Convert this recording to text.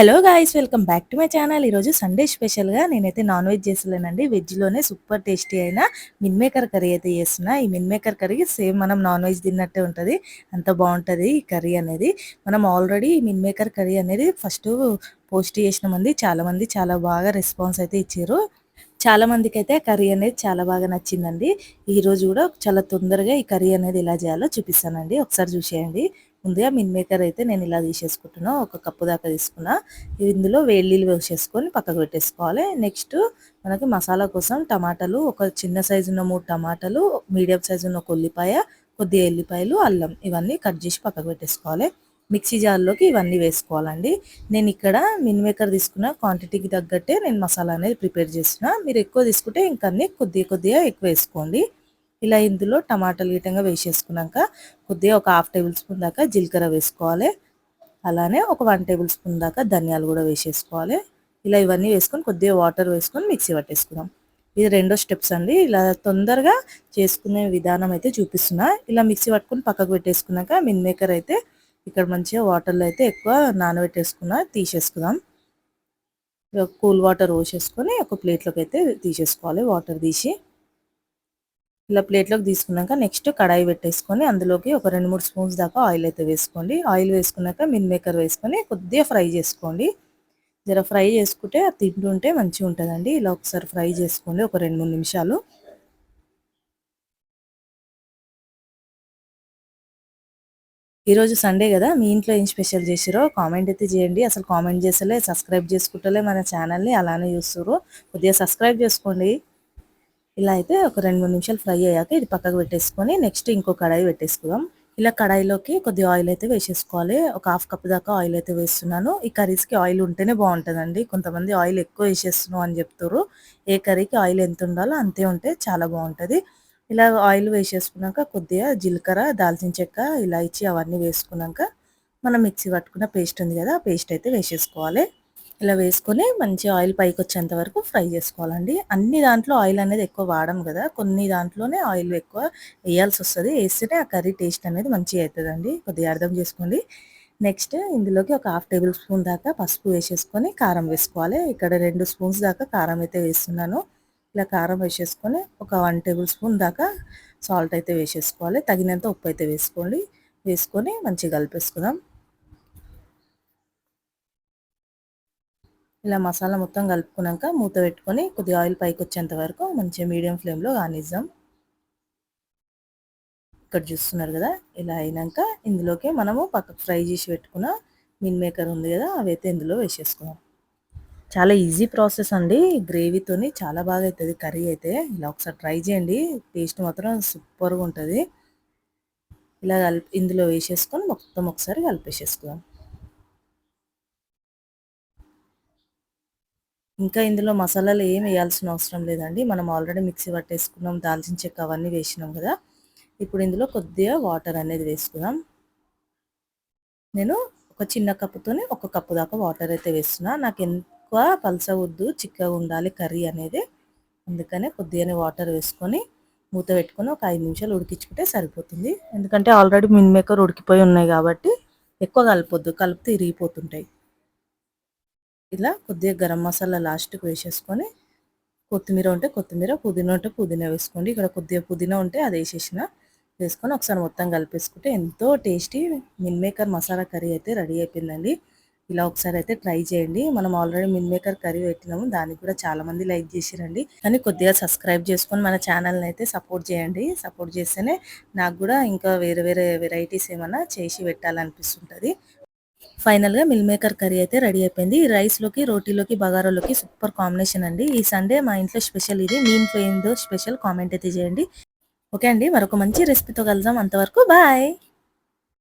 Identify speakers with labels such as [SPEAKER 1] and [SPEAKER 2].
[SPEAKER 1] Hello guys welcome back to my channel ఈరోజు Sunday స్పెషల్గా నేనైతే నాన్ వెజ్ చేసలేనండి వెజ్లోనే సూపర్ టేస్టీ అయిన మిన్ మేకర్ కర్రీ అయితే చేస్తున్నా. ఈ మిన్ మేకర్ కర్రీ సేమ్ మనం నాన్ వెజ్ తిన్నట్టే ఉంటుంది. అంత బాగుంటుంది ఈ కర్రీ అనేది. మనం ఆల్రెడీ మిన్ మేకర్ కర్రీ అనేది ఫస్ట్ పోస్ట్ చేసిన మంది చాలామంది చాలా బాగా రెస్పాన్స్ అయితే ఇచ్చారు. చాలా మందికి అయితే కర్రీ అనేది చాలా బాగా నచ్చిందండి. ఈరోజు కూడా చాలా తొందరగా ఈ కర్రీ అనేది ఎలా చేయాలో చూపిస్తానండి. ఒకసారి చూసేయండి. ముందుగా మిన్ మేకర్ అయితే నేను ఇలా తీసేసుకుంటున్నా. ఒక కప్పు దాకా తీసుకున్నా. ఇందులో వేళ్ళీలు వేసేసుకొని పక్కకు పెట్టేసుకోవాలి. నెక్స్ట్ మనకి మసాలా కోసం టమాటాలు ఒక చిన్న సైజు ఉన్న మూడు టమాటాలు మీడియం సైజు ఉన్న ఒక ఉల్లిపాయ కొద్దిగా ఎల్లిపాయలు అల్లం ఇవన్నీ కట్ చేసి పక్కకు పెట్టేసుకోవాలి. మిక్సీ జార్లోకి ఇవన్నీ వేసుకోవాలండి. నేను ఇక్కడ మిన్ మేకర్ తీసుకున్న క్వాంటిటీకి తగ్గట్టే నేను మసాలా అనేది ప్రిపేర్ చేసిన మీరు ఎక్కువ తీసుకుంటే ఇంకా కొద్దిగా కొద్దిగా ఎక్కువ వేసుకోండి. ఇలా ఇందులో టమాటాలు గీటంగా వేసేసుకున్నాక కొద్దిగా ఒక హాఫ్ టేబుల్ స్పూన్ దాకా జీలకర్ర వేసుకోవాలి. అలానే ఒక వన్ టేబుల్ స్పూన్ దాకా ధనియాలు కూడా వేసేసుకోవాలి. ఇలా ఇవన్నీ వేసుకొని కొద్దిగా వాటర్ వేసుకొని మిక్సీ పట్టేసుకుందాం. ఇది రెండో స్టెప్స్ అండి. ఇలా తొందరగా చేసుకునే విధానం అయితే చూపిస్తున్నా. ఇలా మిక్సీ పట్టుకొని పక్కకు పెట్టేసుకున్నాక మిన్ మేకర్ అయితే ఇక్కడ మంచిగా వాటర్లో అయితే ఎక్కువ నానబెట్టేసుకున్నా తీసేసుకుందాం. కూల్ వాటర్ పోసేసుకొని ఒక ప్లేట్లోకి అయితే తీసేసుకోవాలి వాటర్ తీసి. ఇలా ప్లేట్లోకి తీసుకున్నాక నెక్స్ట్ కడాయి పెట్టేసుకొని అందులోకి ఒక రెండు మూడు స్పూన్స్ దాకా ఆయిల్ అయితే వేసుకోండి. ఆయిల్ వేసుకున్నాక మిన్ మేకర్ వేసుకొని కొద్దిగా ఫ్రై చేసుకోండి. జర ఫ్రై చేసుకుంటే అది తింటుంటే మంచిగా ఉంటుందండి. ఇలా ఒకసారి ఫ్రై చేసుకోండి ఒక రెండు మూడు నిమిషాలు. ఈరోజు సండే కదా మీ ఇంట్లో ఏం స్పెషల్ చేసిరో కామెంట్ అయితే చేయండి. అసలు కామెంట్ చేసలే సబ్స్క్రైబ్ చేసుకుంటలే మన ఛానల్ని అలానే చూస్తారు కొద్దిగా సబ్స్క్రైబ్ చేసుకోండి. ఇలా అయితే ఒక రెండు మూడు నిమిషాలు ఫ్రై అయ్యాక ఇది పక్కకు పెట్టేసుకొని నెక్స్ట్ ఇంకో కడాయి పెట్టేసుకుందాం. ఇలా కడాయిలోకి కొద్దిగా ఆయిల్ అయితే వేసేసుకోవాలి. ఒక హాఫ్ కప్ దాకా ఆయిల్ అయితే వేస్తున్నాను. ఈ కర్రీస్కి ఆయిల్ ఉంటేనే బాగుంటుందండి. కొంతమంది ఆయిల్ ఎక్కువ వేసేస్తున్నాం అని చెప్తారు. ఏ కర్రీకి ఆయిల్ ఎంత ఉండాలో అంతే ఉంటే చాలా బాగుంటుంది. ఇలా ఆయిల్ వేసేసుకున్నాక కొద్దిగా జీలకర్ర దాల్చిన చెక్క ఇలాచి అవన్నీ వేసుకున్నాక మనం మిక్సీ పట్టుకున్న పేస్ట్ ఉంది కదా ఆ పేస్ట్ అయితే వేసేసుకోవాలి. ఇలా వేసుకొని మంచి ఆయిల్ పైకి వచ్చేంత వరకు ఫ్రై చేసుకోవాలండి. అన్ని దాంట్లో ఆయిల్ అనేది ఎక్కువ వాడము కదా కొన్ని దాంట్లోనే ఆయిల్ ఎక్కువ వేయాల్సి వస్తుంది. వేస్తేనే ఆ కర్రీ టేస్ట్ అనేది మంచిగా అవుతుందండి కొద్దిగా అర్థం చేసుకోండి. నెక్స్ట్ ఇందులోకి ఒక హాఫ్ టేబుల్ స్పూన్ దాకా పసుపు వేసేసుకొని కారం వేసుకోవాలి. ఇక్కడ రెండు స్పూన్స్ దాకా కారం అయితే వేస్తున్నాను. ఇలా కారం వేసేసుకొని ఒక వన్ టేబుల్ స్పూన్ దాకా సాల్ట్ అయితే వేసేసుకోవాలి. తగినంత ఉప్పు అయితే వేసుకోండి. వేసుకొని మంచిగా కలిపేసుకుందాం. ఇలా మసాలా మొత్తం కలుపుకున్నాక మూత పెట్టుకొని కొద్దిగా ఆయిల్ పైకి వచ్చేంత వరకు మంచిగా మీడియం ఫ్లేమ్లో కానిద్దాం ఇక్కడ చూస్తున్నారు కదా ఇలా అయినాక ఇందులోకి మనము పక్కకు ఫ్రై చేసి పెట్టుకున్న మిన్ మేకర్ ఉంది కదా అవైతే ఇందులో వేసేసుకున్నాం చాలా ఈజీ ప్రాసెస్ అండి గ్రేవీతోని చాలా బాగా అవుతుంది కర్రీ అయితే. ఇలా ఒకసారి ట్రై చేయండి టేస్ట్ మాత్రం సూపర్గా ఉంటుంది. ఇలా కలిపి ఇందులో వేసేసుకొని మొత్తం ఒకసారి కలిపేసేసుకుందాం. ఇంకా ఇందులో మసాలాలు ఏం వేయాల్సిన అవసరం లేదండి. మనం ఆల్రెడీ మిక్సీ పట్టేసుకున్నాం దాల్చిన చెక్క అవన్నీ వేసినాం కదా. ఇప్పుడు ఇందులో కొద్దిగా వాటర్ అనేది వేసుకుందాం. నేను ఒక చిన్న కప్పుతోనే ఒక కప్పు దాకా వాటర్ అయితే వేస్తున్నా. నాకు ఎక్కువ పలసవద్దు చిక్కగా ఉండాలి కర్రీ అనేది. అందుకనే కొద్దిగానే వాటర్ వేసుకొని మూత పెట్టుకొని ఒక ఐదు నిమిషాలు ఉడికించుకుంటే సరిపోతుంది. ఎందుకంటే ఆల్రెడీ మిన్ మేకర్ ఉడికిపోయి ఉన్నాయి కాబట్టి ఎక్కువ కలపొద్దు కలిపితే ఇరిగిపోతుంటాయి. ఇలా కొద్దిగా గరం మసాలా లాస్ట్కి వేసేసుకొని కొత్తిమీర ఉంటే కొత్తిమీర పుదీనా ఉంటే పుదీనా వేసుకోండి. ఇక్కడ కొద్దిగా పుదీనా ఉంటే అది వేసేసిన వేసుకొని ఒకసారి మొత్తం కలిపేసుకుంటే ఎంతో tasty meal maker masala curry అయితే రెడీ అయిపోయిందండి. ఇలా ఒకసారి అయితే ట్రై చేయండి. మనం ఆల్రెడీ మిన్ మేకర్ కర్రీ పెట్టినాము దానికి కూడా చాలా మంది లైక్ చేసిరండి. కానీ కొద్దిగా సబ్స్క్రైబ్ చేసుకొని మన ఛానల్ని అయితే సపోర్ట్ చేయండి. సపోర్ట్ చేస్తేనే నాకు కూడా ఇంకా వేరే వేరే వెరైటీస్ ఏమైనా చేసి పెట్టాలనిపిస్తుంటుంది. ఫైనల్గా మిల్ మేకర్ కర్రీ అయితే రెడీ అయిపోయింది. రైస్లోకి రోటీలోకి బగారాలోకి సూపర్ కాంబినేషన్ అండి. ఈ సండే మా ఇంట్లో స్పెషల్ ఇది. మీ ఇంట్లో ఏందో స్పెషల్ కామెంట్ అయితే చేయండి. ఓకే అండి. మరొక మంచి రెసిపీతో కలుద్దాం. అంతవరకు బాయ్!